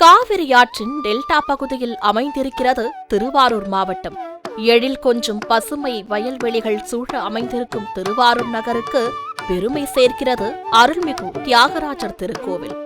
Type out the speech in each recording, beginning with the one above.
காவிரி ஆற்றின் டெல்டா பகுதியில் அமைந்திருக்கிறது திருவாரூர் மாவட்டம். எழில் கொஞ்சம் பசுமை வயல்வெளிகள் சூழ அமைந்திருக்கும் திருவாரூர் நகருக்கு பெருமை சேர்க்கிறது அருள்மிகு தியாகராஜர் திருக்கோவில்.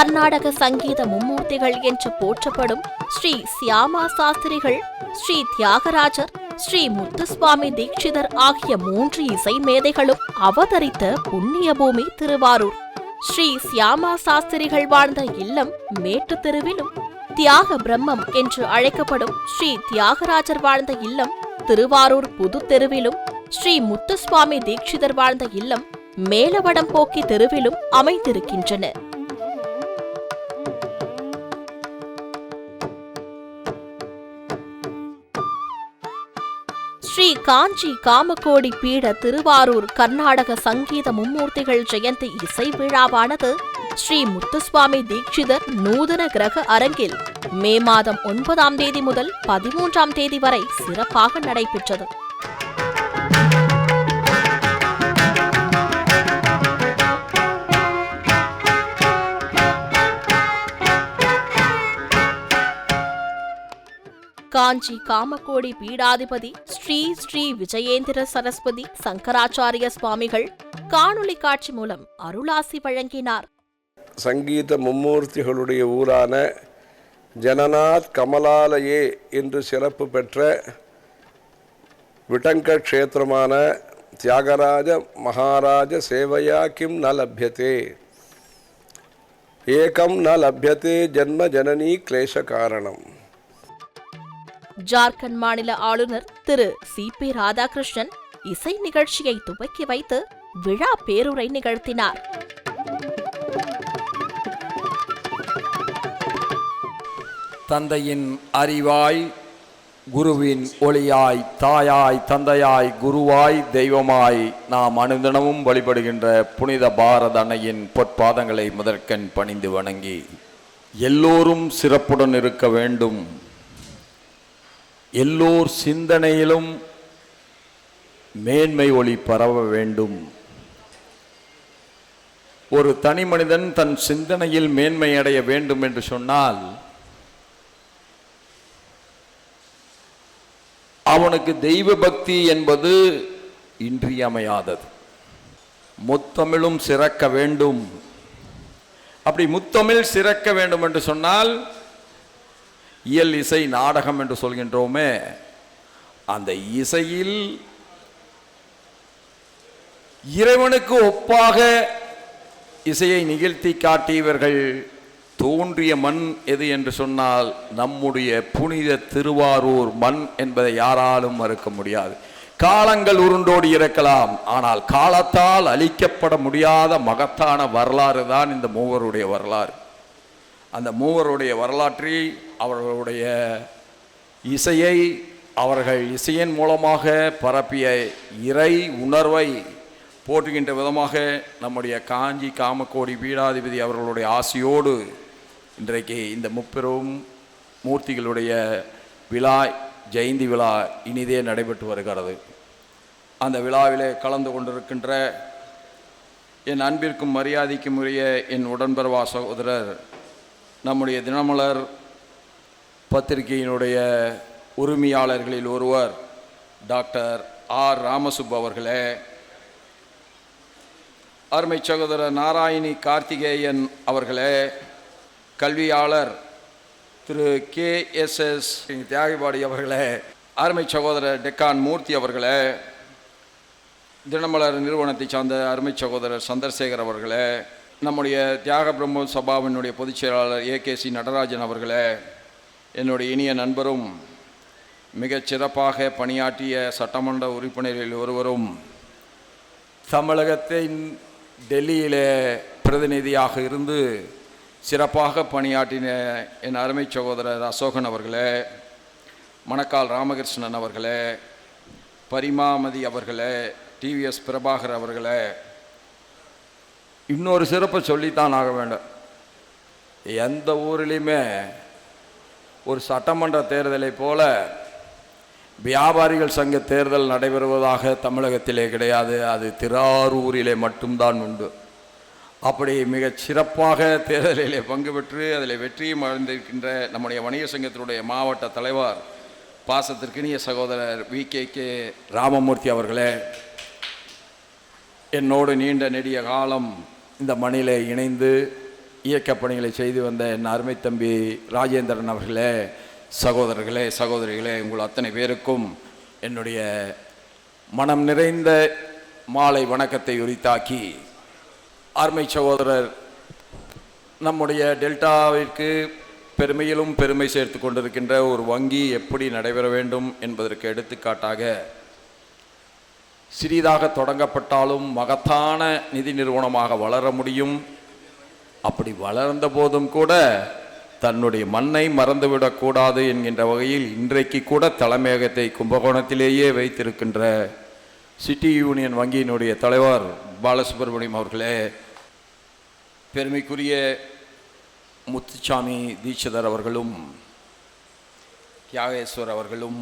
கர்நாடக சங்கீத மும்மூர்த்திகள் என்று போற்றப்படும் ஸ்ரீ சியாமா சாஸ்திரிகள் ஸ்ரீ தியாகராஜர் ஸ்ரீ முத்துசுவாமி தீட்சிதர் ஆகிய மூன்று இசை மேதைகளும் அவதரித்த புண்ணிய பூமி திருவாரூர். ஸ்ரீ சியாமா சாஸ்திரிகள் வாழ்ந்த இல்லம் மேட்டு தெருவிலும் தியாக பிரம்மம் என்று அழைக்கப்படும் ஸ்ரீ தியாகராஜர் வாழ்ந்த இல்லம் திருவாரூர் புது தெருவிலும் ஸ்ரீ முத்துசுவாமி தீட்சிதர் வாழ்ந்த இல்லம் மேலவடம் போக்கி தெருவிலும் அமைந்திருக்கின்றன. காஞ்சி காமகோடி பீட திருவாரூர் கர்நாடக சங்கீத மும்மூர்த்திகள் ஜெயந்தி இசை விழாவானது ஸ்ரீ முத்துசுவாமி தீட்சிதர் நூதன கிரக அரங்கில் மே மாதம் ஒன்பதாம் தேதி முதல் பதிமூன்றாம் தேதி வரை சிறப்பாக நடைபெற்றது. காஞ்சி காமக்கோடி பீடாதிபதி ஸ்ரீ ஸ்ரீ விஜயேந்திர சரஸ்வதி சங்கராச்சாரிய சுவாமிகள் காணொளி காட்சி மூலம் அருளாசி வழங்கினார். சங்கீத மும்மூர்த்திகளுடைய ஊரான ஜனநாத் கமலாலயே என்று சிறப்பு பெற்ற விட்டங்க க்ஷேத்திரமான தியாகராஜ மகாராஜ சேவையா கிம் ந லப்யதே? ஏகம் ந லப்யதே ஜன்ம ஜனனி கிளேச காரணம். ஜார்க்கண்ட் மாநில ஆளுநர் திரு சி பி ராதாகிருஷ்ணன் இசை நிகழ்ச்சியை துவக்கி வைத்து விழா பேருரை நிகழ்த்தினார். தந்தையின் அறிவாய் குருவின் ஒளியாய் தாயாய் தந்தையாய் குருவாய் தெய்வமாய் நாம் அனுதினமும் வழிபடுகின்ற புனித பாரத அன்னையின் பொற்பாதங்களை முதற்கண் பணிந்து வணங்கி எல்லோரும் சிறப்புடன் இருக்க வேண்டும். எல்லோர் சிந்தனையிலும் மேன்மை ஒளி பரவ வேண்டும். ஒரு தனி மனிதன் தன் சிந்தனையில் மேன்மை அடைய வேண்டும் என்று சொன்னால் அவனுக்கு தெய்வ பக்தி என்பது இன்றியமையாதது. முத்தமிழும் சிறக்க வேண்டும். அப்படி முத்தமிழ் சிறக்க வேண்டும் என்று சொன்னால் இயல் இசை நாடகம் என்று சொல்கின்றோமே அந்த இசையில் இறைவனுக்கு ஒப்பாக இசையை நிகழ்த்தி காட்டியவர்கள் தோன்றிய மண் எது என்று சொன்னால் நம்முடைய புனித திருவாரூர் மண் என்பதை யாராலும் மறுக்க முடியாது. காலங்கள் உருண்டோடி இருக்கலாம் ஆனால் காலத்தால் அழிக்கப்பட முடியாத மகத்தான வரலாறு தான் இந்த மூவருடைய வரலாறு. அந்த மூவருடைய வரலாற்றை அவர்களுடைய இசையை அவர்கள் இசையின் மூலமாக பரப்பிய இறை உணர்வை போற்றுகின்ற விதமாக நம்முடைய காஞ்சி காமக்கோடி பீடாதிபதி அவர்களுடைய ஆசையோடு இன்றைக்கு இந்த முப்பெரும் மூர்த்திகளுடைய விழா ஜெயந்தி விழா இனிதே நடைபெற்று வருகிறது. அந்த விழாவிலே கலந்து கொண்டிருக்கின்ற என் அன்பிற்கும் மரியாதைக்கும் உரிய என் உடன்பரவா சகோதரர் நம்முடைய தினமலர் பத்திரிகையினுடைய உரிமையாளர்களில் ஒருவர் டாக்டர் ஆர் ராமசுப்பு அவர்களே. அருமை சகோதரர் நாராயணி கார்த்திகேயன் அவர்களே கல்வியாளர் திரு கே எஸ் எஸ் தியாகிபாடி அவர்களே அருமை சகோதரர் டெக்கான் மூர்த்தி அவர்களே தினமலர் நிறுவனத்தை சார்ந்த அருமை சகோதரர் சந்திரசேகர் அவர்களே நம்முடைய தியாக பிரம்ம சபாவினுடைய பொதுச் செயலாளர் ஏ கே சி நடராஜன் அவர்களே என்னுடைய இனிய நண்பரும் மிகச் சிறப்பாக பணியாற்றிய சட்டமன்ற உறுப்பினரில் ஒருவரும் தமிழகத்தின் டெல்லியிலே பிரதிநிதியாக இருந்து சிறப்பாக பணியாற்றின என் அருமை சகோதரர் அசோகன் அவர்களே மணக்கால் ராமகிருஷ்ணன் அவர்களே பரிமாமதி அவர்களே டிவிஎஸ் பிரபாகர் அவர்களே இன்னொரு சிறப்பை சொல்லித்தான் ஆக வேண்டும். எந்த ஊர்லேயுமே ஒரு சட்டமன்ற தேர்தலை போல வியாபாரிகள் சங்க தேர்தல் நடைபெறுவதாக தமிழகத்திலே கிடையாது. அது திராரூரிலே மட்டும்தான் உண்டு. அப்படி மிகச் சிறப்பாக தேர்தலிலே பங்கு பெற்று அதில் வெற்றியும் அடைந்திருக்கின்ற நம்முடைய வணிக சங்கத்தினுடைய மாவட்ட தலைவர் பாசத்திற்கினிய சகோதரர் வி கே கே ராமமூர்த்தி அவர்களே என்னோடு நீண்ட நெடிய காலம் இந்த மணியிலே இணைந்து இயக்கப்பணிகளை செய்து வந்த என் அருமை தம்பி ராஜேந்திரன் அவர்களே சகோதரர்களே சகோதரிகளே உங்கள் அத்தனை பேருக்கும் என்னுடைய மனம் நிறைந்த மாலை வணக்கத்தை உரித்தாக்கி அருமை சகோதரர் நம்முடைய டெல்டாவிற்கு பெருமையிலும் பெருமை சேர்த்து கொண்டிருக்கின்ற ஒரு வங்கி எப்படி நடைபெற வேண்டும் என்பதற்கு எடுத்துக்காட்டாக சிறிதாக தொடங்கப்பட்டாலும் மகத்தான நிதி நிறுவனமாக வளர முடியும். அப்படி வளர்ந்த போதும் கூட தன்னுடைய மண்ணை மறந்துவிடக்கூடாது என்கின்ற வகையில் இன்றைக்கு கூட தலைமையகத்தை கும்பகோணத்திலேயே வைத்திருக்கின்ற சிட்டி யூனியன் வங்கியினுடைய தலைவர் பாலசுப்ரமணியம் அவர்களே பெருமைக்குரிய முத்துச்சாமி தீட்சிதர் அவர்களும் தியாகேஸ்வர் அவர்களும்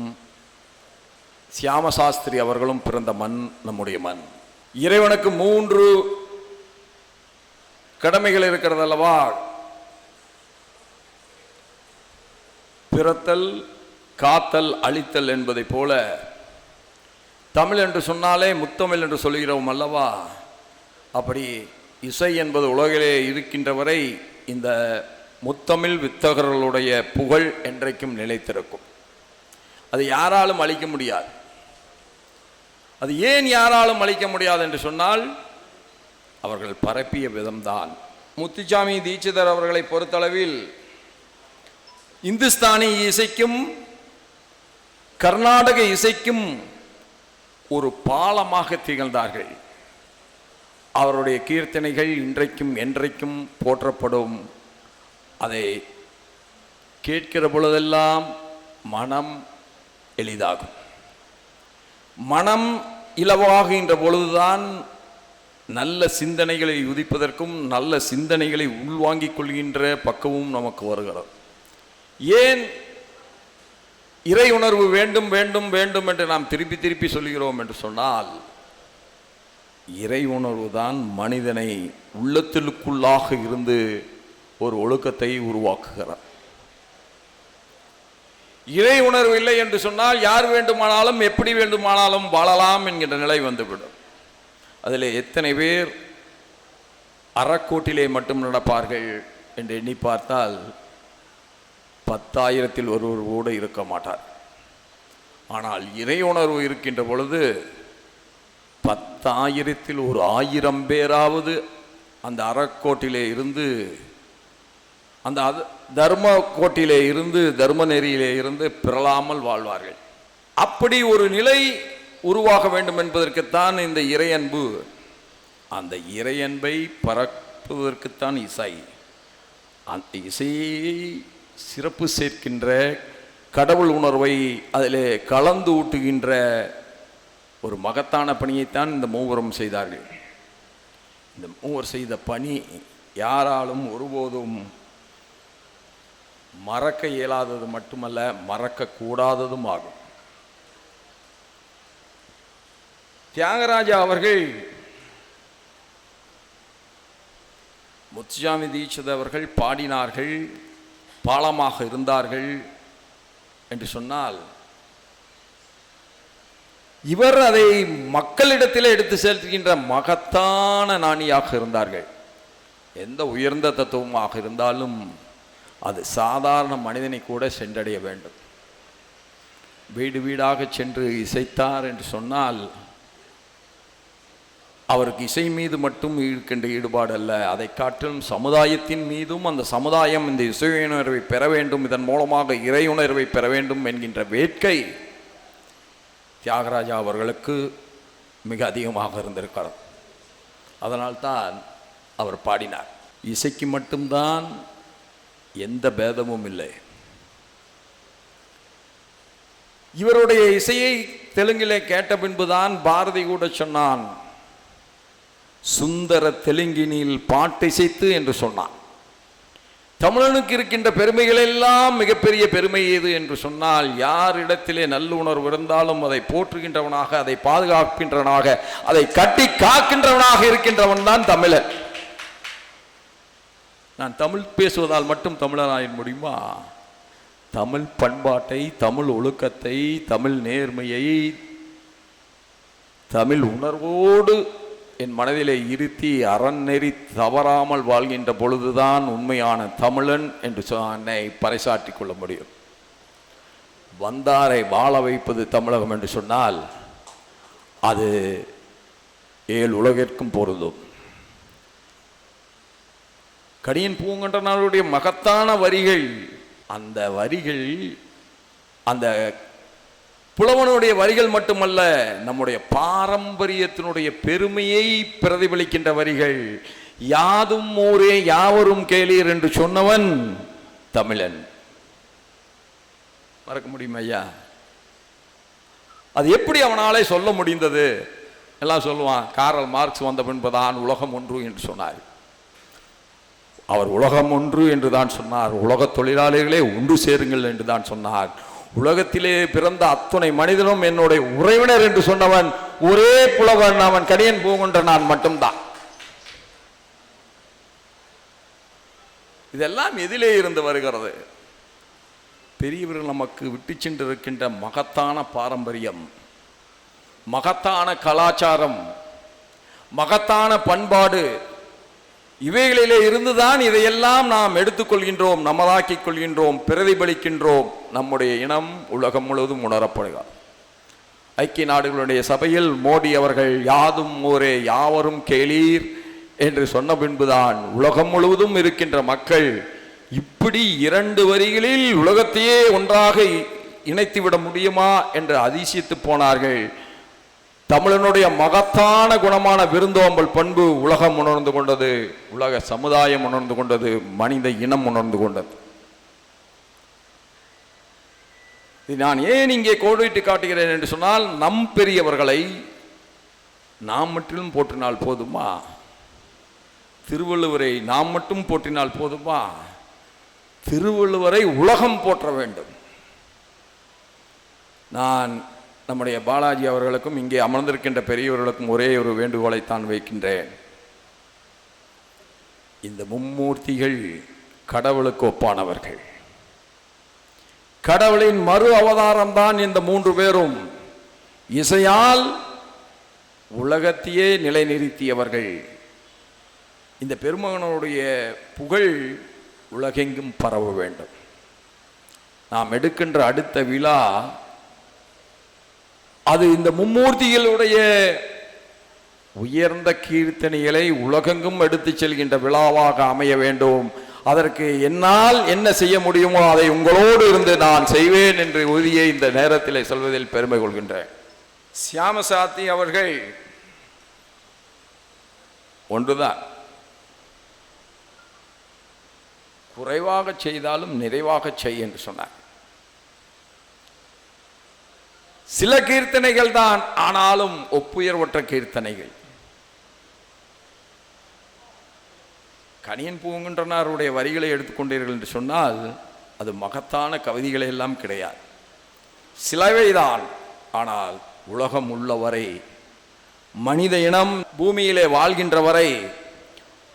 சியாமசாஸ்திரி அவர்களும் பிறந்த மண் நம்முடைய மண். இறைவனுக்கு மூன்று கடமைகள் இருக்கிறது அல்லவா பிறத்தல் காத்தல் அழித்தல் என்பதைப் போல தமிழ் என்று சொன்னாலே முத்தமிழ் என்று சொல்கிறோம் அல்லவா? அப்படி இசை என்பது உலகிலே இருக்கின்ற வரை இந்த முத்தமிழ் வித்தகர்களுடைய புகழ் என்றைக்கும் நிலைத்திருக்கும். அது யாராலும் அழிக்க முடியாது. அது ஏன் யாராலும் அழிக்க முடியாது என்று சொன்னால் அவர்கள் பரப்பிய விதம்தான். முத்துச்சாமி தீட்சிதர் அவர்களை பொறுத்தளவில் இந்துஸ்தானி இசைக்கும் கர்நாடக இசைக்கும் ஒரு பாலமாக திகழ்ந்தார்கள். அவருடைய கீர்த்தனைகள் இன்றைக்கும் என்றைக்கும் போற்றப்படும். அதை கேட்கிற பொழுதெல்லாம் மனம் எளிதாகும். மனம் இலவாகின்ற பொழுதுதான் நல்ல சிந்தனைகளை உதிப்பதற்கும் நல்ல சிந்தனைகளை உள்வாங்கிக் கொள்கின்ற பக்கமும் நமக்கு வருகிறது. ஏன் இறை உணர்வு வேண்டும் வேண்டும் வேண்டும் என்று நாம் திருப்பி திருப்பி சொல்கிறோம் என்று சொன்னால் இறை உணர்வு தான் மனிதனை உள்ளத்திற்குள்ளாக இருந்து ஒரு ஒழுக்கத்தை உருவாக்குகிறார் இறை உணர்வு இல்லை என்று சொன்னால் யார் வேண்டுமானாலும் எப்படி வேண்டுமானாலும் வாழலாம் என்கின்ற நிலை வந்துவிடும். அதில் எத்தனை பேர் அறக்கோட்டிலே மட்டும் நடப்பார்கள் என்று எண்ணி பார்த்தால் பத்தாயிரத்தில் ஒருவர் கூட இருக்க மாட்டார். ஆனால் இறை உணர்வு இருக்கின்ற பொழுது பத்தாயிரத்தில் ஒரு ஆயிரம் பேராவது அந்த அறக்கோட்டிலே இருந்து அந்த அது தர்ம கோட்டிலே இருந்து தர்ம நெறியிலே இருந்து பிறளாமல் வாழ்வார்கள். அப்படி ஒரு நிலை உருவாக வேண்டும் என்பதற்குத்தான் இந்த இறையன்பு. அந்த இறையன்பை பரப்புவதற்குத்தான் இசை. அந்த இசையை சிறப்பு சேர்க்கின்ற கடவுள் உணர்வை அதில் கலந்து ஊட்டுகின்ற ஒரு மகத்தான பணியைத்தான் இந்த மூவரும் செய்தார்கள். இந்த மூவர் செய்த பணி யாராலும் ஒருபோதும் மறக்க இயலாதது மட்டுமல்ல மறக்கக்கூடாததும் ஆகும். தியாகராஜா அவர்கள் முத்துசாமி தீட்சித அவர்கள் பாடினார்கள் பாலமாக இருந்தார்கள் என்று சொன்னால் இவர் அதை மக்களிடத்தில் எடுத்து செலுத்துகின்ற மகத்தான நாணியாக இருந்தார்கள். எந்த உயர்ந்த தத்துவமாக இருந்தாலும் அது சாதாரண மனிதனை கூட சென்றடைய வேண்டும். வீடு வீடாக சென்று இசைத்தார் என்று சொன்னால் அவருக்கு இசை மீது மட்டும் இருக்கின்ற ஈடுபாடு அல்ல அதை காட்டிலும் சமுதாயத்தின் மீதும் அந்த சமுதாயம் இந்த இசையுணர்வை பெற வேண்டும் இதன் மூலமாக இறையுணர்வை பெற வேண்டும் என்கின்ற வேட்கை தியாகராஜா அவர்களுக்கு மிக அதிகமாக இருந்திருக்கிறது. அதனால்தான் அவர் பாடினார். இசைக்கு மட்டும்தான் எந்த பேதமும் இல்லை. இவருடைய இசையை தெலுங்கிலே கேட்ட பின்புதான் பாரதி கூட சொன்னான் சுந்தர தெலுங்கினில் பாட்டிசைத்து என்று சொன்னான். தமிழனுக்கு இருக்கின்ற பெருமைகள் எல்லாம் மிகப்பெரிய பெருமை எது என்று சொன்னால் யாரிடத்திலே நல்லுணர்வு இருந்தாலும் அதை போற்றுகின்றவனாக அதை பாதுகாக்கின்றவனாக அதை கட்டி காக்கின்றவனாக இருக்கின்றவன் தான் தமிழன். நான் தமிழ் பேசுவதால் மட்டும் தமிழனாயின் முடியுமா? தமிழ் பண்பாட்டை தமிழ் ஒழுக்கத்தை தமிழ் நேர்மையை தமிழ் உணர்வோடு என் மனதிலே இருத்தி அறநெறி தவறாமல் வாழ்கின்ற பொழுதுதான் உண்மையான தமிழன் என்று சொன்னை என்னை கொள்ள முடியும். வந்தாரை வாழ வைப்பது தமிழகம் என்று சொன்னால் அது ஏழு உலகிற்கும் பொருந்தும். கடியன் பூங்கன்றனாருடைய மகத்தான வரிகள் அந்த வரிகள் அந்த புலவனுடைய வரிகள் மட்டுமல்ல நம்முடைய பாரம்பரியத்தினுடைய பெருமையை பிரதிபலிக்கின்ற வரிகள் யாதும் ஊரே யாவரும் கேளீர் என்று சொன்னவன் தமிழன். மறக்க முடியுமா ஐயா? அது எப்படி அவனாலே சொல்ல முடிந்தது? எல்லாம் சொல்லுவான் காரல் மார்க்ஸ் வந்த பின்புதான் உலகம் ஒன்று என்று சொன்னார். அவர் உலகம் ஒன்று என்று தான் சொன்னார். உலக தொழிலாளர்களே ஒன்று சேருங்கள் என்று தான் சொன்னார். உலகத்திலே பிறந்த அத்துணை மனிதனும் என்னுடைய உறவினர் என்று சொன்னவன் ஒரே புலவன் அவன் கடியன் பூங்குன்ற நான் மட்டும்தான். இதெல்லாம் எதிலே இருந்து வருகிறது. பெரியவர்கள் நமக்கு விட்டு சென்றிருக்கின்ற மகத்தான பாரம்பரியம் மகத்தான கலாச்சாரம் மகத்தான பண்பாடு இவைகளிலே இருந்துதான் இதையெல்லாம் நாம் எடுத்துக்கொள்கின்றோம் நமதாக்கிக் கொள்கின்றோம் பிரதிபலிக்கின்றோம். நம்முடைய இனம் உலகம் முழுவதும் உணரப்படுகிறார் ஐக்கிய நாடுகளுடைய சபையில் மோடி அவர்கள் யாதும் ஊரே யாவரும் கேளீர் என்று சொன்ன பின்புதான் உலகம் முழுவதும் இருக்கின்ற மக்கள் இப்படி இரண்டு வரிகளில் உலகத்தையே ஒன்றாக இணைத்துவிட முடியுமா என்று அதிசயித்து போனார்கள். தமிழனுடைய மகத்தான குணமான விருந்தோம்பல் பண்பு உலகம் உணர்ந்து கொண்டது உலக சமுதாயம் உணர்ந்து கொண்டது மனித இனம் உணர்ந்து கொண்டது. நான் ஏன் இங்கே கோடிட்டு காட்டுகிறேன் என்று சொன்னால் நம் பெரியவர்களை நாம் மட்டும் போற்றினால் போதுமா? திருவள்ளுவரை நாம் மட்டும் போற்றினால் போதுமா? திருவள்ளுவரை உலகம் போற்ற வேண்டும். நான் நம்முடைய பாலாஜி அவர்களுக்கும் இங்கே அமர்ந்திருக்கின்ற பெரியவர்களுக்கும் ஒரே ஒரு வேண்டுகோளை தான் வைக்கின்றேன். இந்த மும்மூர்த்திகள் கடவுளுக்கு ஒப்பானவர்கள். கடவுளின் மறு அவதாரம் தான் இந்த மூன்று பேரும். இசையால் உலகத்தையே நிலைநிறுத்தியவர்கள். இந்த பெருமகனுடைய புகழ் உலகெங்கும் பரவ வேண்டும். நாம் எடுக்கின்ற அடுத்த விழா அது இந்த மும்மூர்த்திகளுடைய உயர்ந்த கீர்த்தனைகளை உலகெங்கும் எடுத்துச் செல்கின்ற விழாவாக அமைய வேண்டும். அதற்கு என்னால் என்ன செய்ய முடியுமோ அதை உங்களோடு இருந்து நான் செய்வேன் என்று உறுதியை இந்த நேரத்தில் சொல்வதில் பெருமை கொள்கின்றேன். சியாமசாத்தி அவர்கள் ஒன்றுதான். குறைவாக செய்தாலும் நிறைவாக செய் என்று சொன்னார். சில கீர்த்தனைகள் தான் ஆனாலும் ஒப்புயர்வற்ற கீர்த்தனைகள். கணியன் பூங்குன்றனாருடைய வரிகளை எடுத்துக்கொண்டீர்கள் என்று சொன்னால் அது மகத்தான கவிதைகளை எல்லாம் கிடையாது. சிலவைதான் ஆனால் உலகம் உள்ளவரை மனித இனம் பூமியிலே வாழ்கின்ற வரை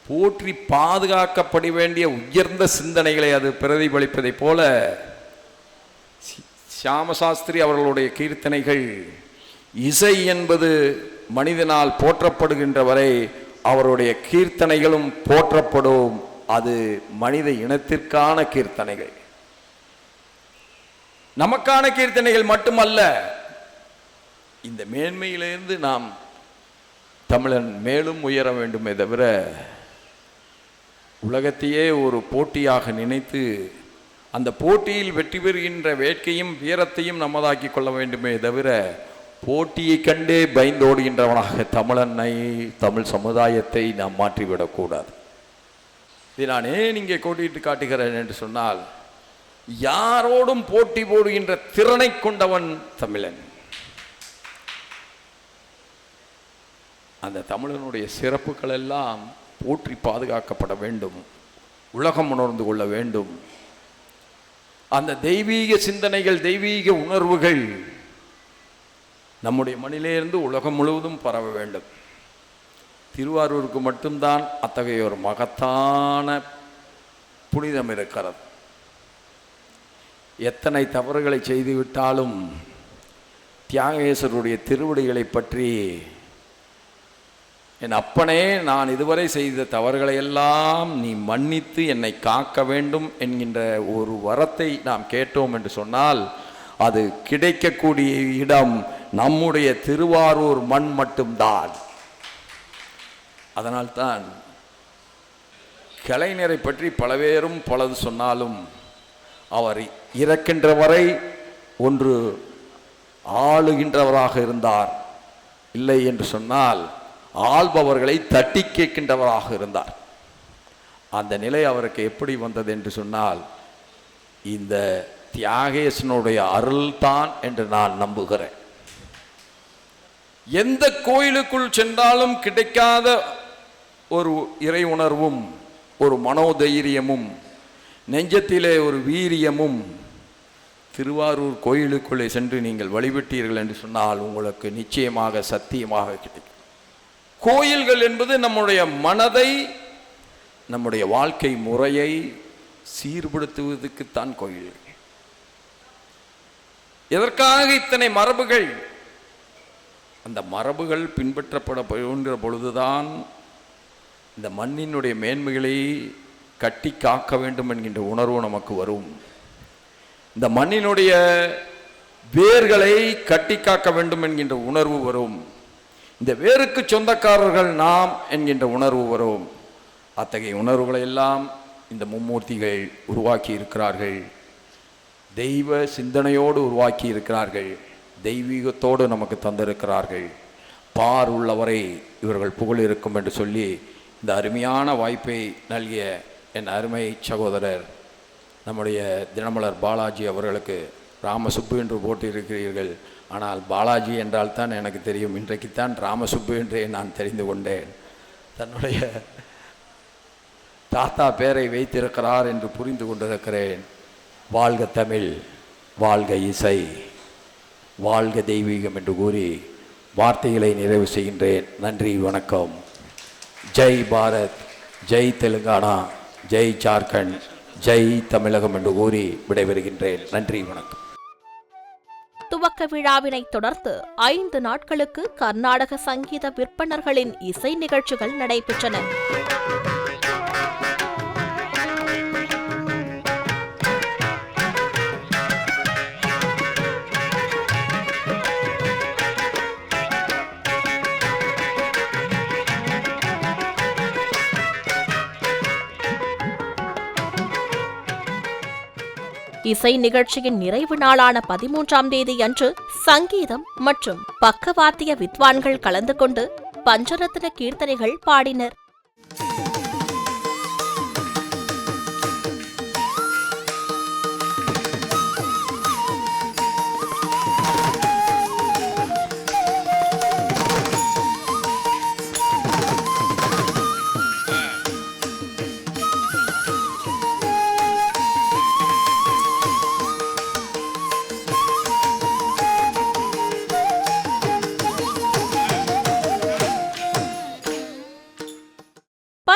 போற்றி பாதுகாக்கப்பட வேண்டிய உயர்ந்த சிந்தனைகளை அது பிரதிபலிப்பதைப் போல சாஸ்திரி அவர்களுடைய கீர்த்தனைகள் இசை என்பது மனிதனால் போற்றப்படுகின்ற வரை அவருடைய கீர்த்தனைகளும் போற்றப்படும். அது மனித இனத்திற்கான கீர்த்தனைகள். நமக்கான கீர்த்தனைகள் மட்டுமல்ல இந்த மேன்மையிலிருந்து நாம் தமிழன் மேலும் உயர வேண்டுமே தவிர உலகத்தையே ஒரு போட்டியாக நினைத்து அந்த போட்டியில் வெற்றி பெறுகின்ற வேட்கையும் வீரத்தையும் நம்மதாக்கி கொள்ள வேண்டுமே தவிர போட்டியை கண்டே பயந்தோடுகின்றவனாக தமிழனை தமிழ் சமுதாயத்தை நாம் மாற்றிவிடக்கூடாது இதை நான் ஏன் இங்கே கோட்டிட்டு காட்டுகிறேன் என்று சொன்னால் யாரோடும் போட்டி போடுகின்ற திறனை கொண்டவன் தமிழன். அந்த தமிழனுடைய சிறப்புகள் எல்லாம் போற்றி பாதுகாக்கப்பட வேண்டும் உலகம் உணர்ந்து கொள்ள வேண்டும். அந்த தெய்வீக சிந்தனைகள் தெய்வீக உணர்வுகள் நம்முடைய மண்ணிலேருந்து உலகம் முழுவதும் பரவ வேண்டும். திருவாரூருக்கு மட்டும்தான் அத்தகைய ஒரு மகத்தான புனிதம் இருக்கிறது. எத்தனை தவறுகளை செய்துவிட்டாலும் தியாகேசருடைய திருவடிகளை பற்றி என் அப்பனே நான் இதுவரை செய்த தவறுகளை எல்லாம் நீ மன்னித்து என்னை காக்க வேண்டும் என்கின்ற ஒரு வரத்தை நாம் கேட்டோம் என்று சொன்னால் அது கிடைக்கக்கூடிய இடம் நம்முடைய திருவாரூர் மண் மட்டும்தான். அதனால்தான் கலைஞரை பற்றி பல பேரும் பலது சொன்னாலும் அவர் இறக்கின்ற வரை ஒன்று ஆளுகின்றவராக இருந்தார். இல்லை என்று சொன்னால் ஆள்பவர்களை தட்டி கேட்கின்றவராக இருந்தார். அந்த நிலை அவருக்கு எப்படி வந்தது என்று சொன்னால் இந்த தியாகேசனுடைய அருள்தான் என்று நான் நம்புகிறேன். எந்த கோயிலுக்குள் சென்றாலும் கிடைக்காத ஒரு இறை உணர்வும் ஒரு மனோதைரியமும் நெஞ்சத்திலே ஒரு வீரியமும் திருவாரூர் கோயிலுக்குள்ளே சென்று நீங்கள் வழிபட்டீர்கள் என்று சொன்னால் உங்களுக்கு நிச்சயமாக சத்தியமாக கிடைக்கும். கோயில்கள் என்பது நம்முடைய மனதை நம்முடைய வாழ்க்கை முறையை சீர்படுத்துவதற்குத்தான் கோயில்கள் எதற்காக இத்தனை மரபுகள்? அந்த மரபுகள் பின்பற்றப்பட போகின்ற பொழுதுதான் இந்த மண்ணினுடைய மேன்மைகளை கட்டி காக்க வேண்டும் என்கின்ற உணர்வு நமக்கு வரும். இந்த மண்ணினுடைய வேர்களை கட்டி காக்க வேண்டும் என்கின்ற உணர்வு வரும். இந்த வேருக்கு சொந்தக்காரர்கள் நாம் என்கின்ற உணர்வு வரும். அத்தகைய உணர்வுகளை எல்லாம் இந்த மும்மூர்த்திகள் உருவாக்கி இருக்கிறார்கள். தெய்வ சிந்தனையோடு உருவாக்கி இருக்கிறார்கள். தெய்வீகத்தோடு நமக்கு தந்திருக்கிறார்கள். பார் உள்ளவரை இவர்கள் புகழ் இருக்கும் என்று சொல்லி இந்த அருமையான வாய்ப்பை நல்கிய என் அருமை சகோதரர் நம்முடைய தினமலர் பாலாஜி அவர்களுக்கு ராமசுப்பு என்று போட்டிருக்கிறீர்கள். ஆனால் பாலாஜி என்றால் தான் எனக்கு தெரியும். இன்றைக்குத்தான் ராமசுப்பு என்றே நான் தெரிந்து கொண்டேன். தன்னுடைய தாத்தா பேரை வைத்திருக்கிறார் என்று புரிந்து கொண்டிருக்கிறேன். வாழ்க தமிழ் வாழ்க இசை வாழ்க தெய்வீகம் என்று கூறி வார்த்தைகளை நிறைவு செய்கின்றேன். நன்றி வணக்கம். ஜெய் பாரத் ஜெய் தெலுங்கானா ஜெய் ஜார்க்கண்ட் ஜெய் தமிழகம் என்று கூறி விடைபெறுகின்றேன். நன்றி வணக்கம். துவக்க விழாவினைத் தொடர்ந்து ஐந்து நாட்களுக்கு கர்நாடக சங்கீத விற்பனர்களின் இசை நிகழ்ச்சிகள் நடைபெற்றன. இசை நிகழ்ச்சியின் நிறைவு நாளான பதிமூன்றாம் தேதி அன்று சங்கீதம் மற்றும் பக்கவாத்திய வித்வான்கள் கலந்து கொண்டு பஞ்சரத்ன கீர்த்தனைகள் பாடினர்.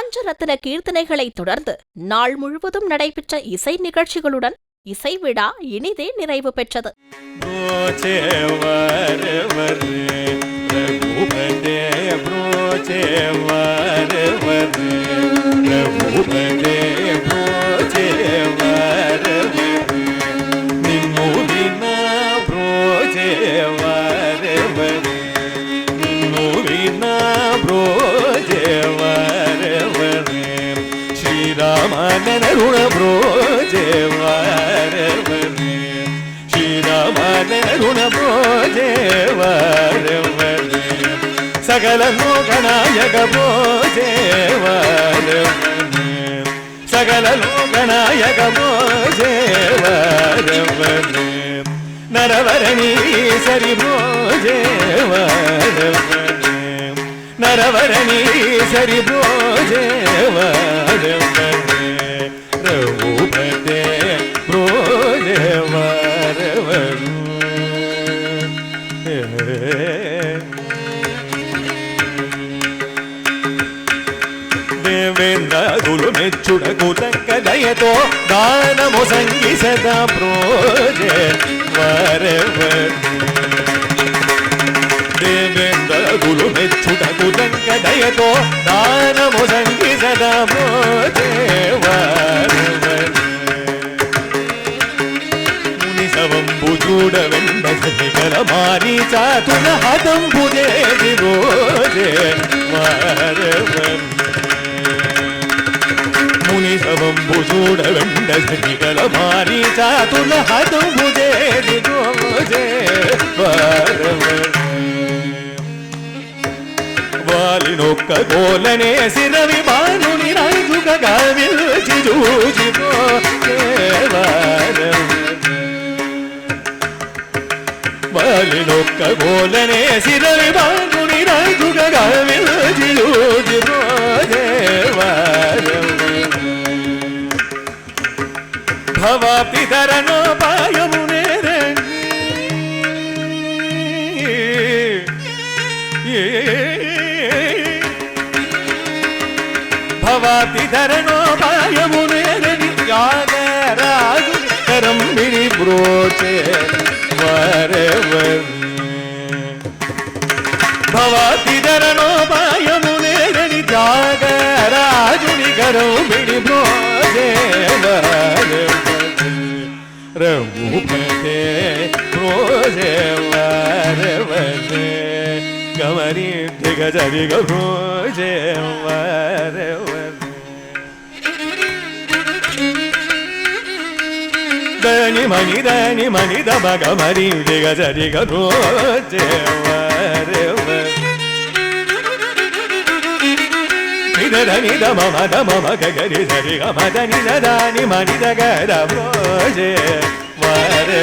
காஞ்சரத்ன கீர்த்தனைகளைத் தொடர்ந்து நாள் முழுவதும் நடைபெற்ற இசை நிகழ்ச்சிகளுடன் இசை விழா இனிதே நிறைவு பெற்றது. ரகுபதே ಶ್ರೀರಾಮನ ಗುಣ ಪ್ರೋಜೇವಾರವನೆ ಶ್ರೀರಾಮನ ಗುಣ ಪ್ರೋಜೇವಾರವನೆ ಸಕಲ ಲೋಕನಾಯಕ ಪ್ರೋಜೇವಾರವನೆ ಸಕಲ ಲೋಕನಾಯಕ ಪ್ರೋಜೇವಾರವನೆ ನರವರಣಿ ಸರಿ ಪ್ರೋಜೇವಾರವನೆ ನರವರಣಿ ಸರಿ ಪ್ರೋಜೇವಾರವನೆ జగులు మెచ్చుడకు తక్క దయతో దానము సంగి సదా ప్రోజ దేవేంద్రగులు మెచ్చుటకు తక్క దయతో దానము సంగి సదా ప్రోజేవారు శవంబు చూడ వెంట సతికల మారి చాతున హతంబు దేవి రోజే మారవం శవంబు చూడవెండ జటిగల మారీ చాతుల హతంబు జేది గోజే వాలినొక్క గోలనే సిరవి బాణుని రాజుగా విల్చి చూచితో వాలినొక్క గోలనే సిరవి బాణుని భవాతి ధరణోపాయమునేరని త్యాగరాజు కరం విని బ్రోచే వరవర్ భవాతి ధరణోపాయమునేరని త్యాగరాజుని కరం విని బ్రోచే వరవర్ రఘుపతే ప్రోజే వరవర్ గమని దిగజరి గోజే వరవర్ దని మణి దని మణి దమగ మరి దిగ జరిగ నిదని ద మమ ద మమ గరి సరి గమ దని దాని మణి దగ రోజే వారే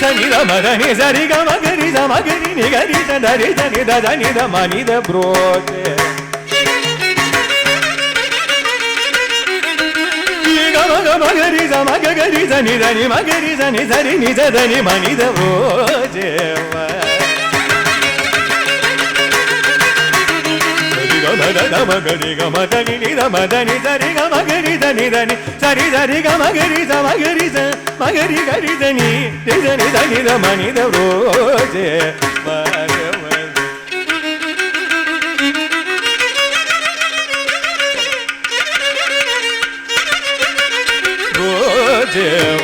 సని ద మదని సరి గమ గరి సమ గరి ని గరి సరి దని దని ద మణి ద బ్రోజే గ మగ మగరి ద మగ గరి దని దని మగరి దని సరి ని ద దని మని ద బ్రోతే గమద గమ గరి గమ దని ని ద మదని సరి గ మగరి దని దని సరి సరి గ మగరి ద మగరి ద మగరి గరి దని ని దని దని ద మని ద Yeah.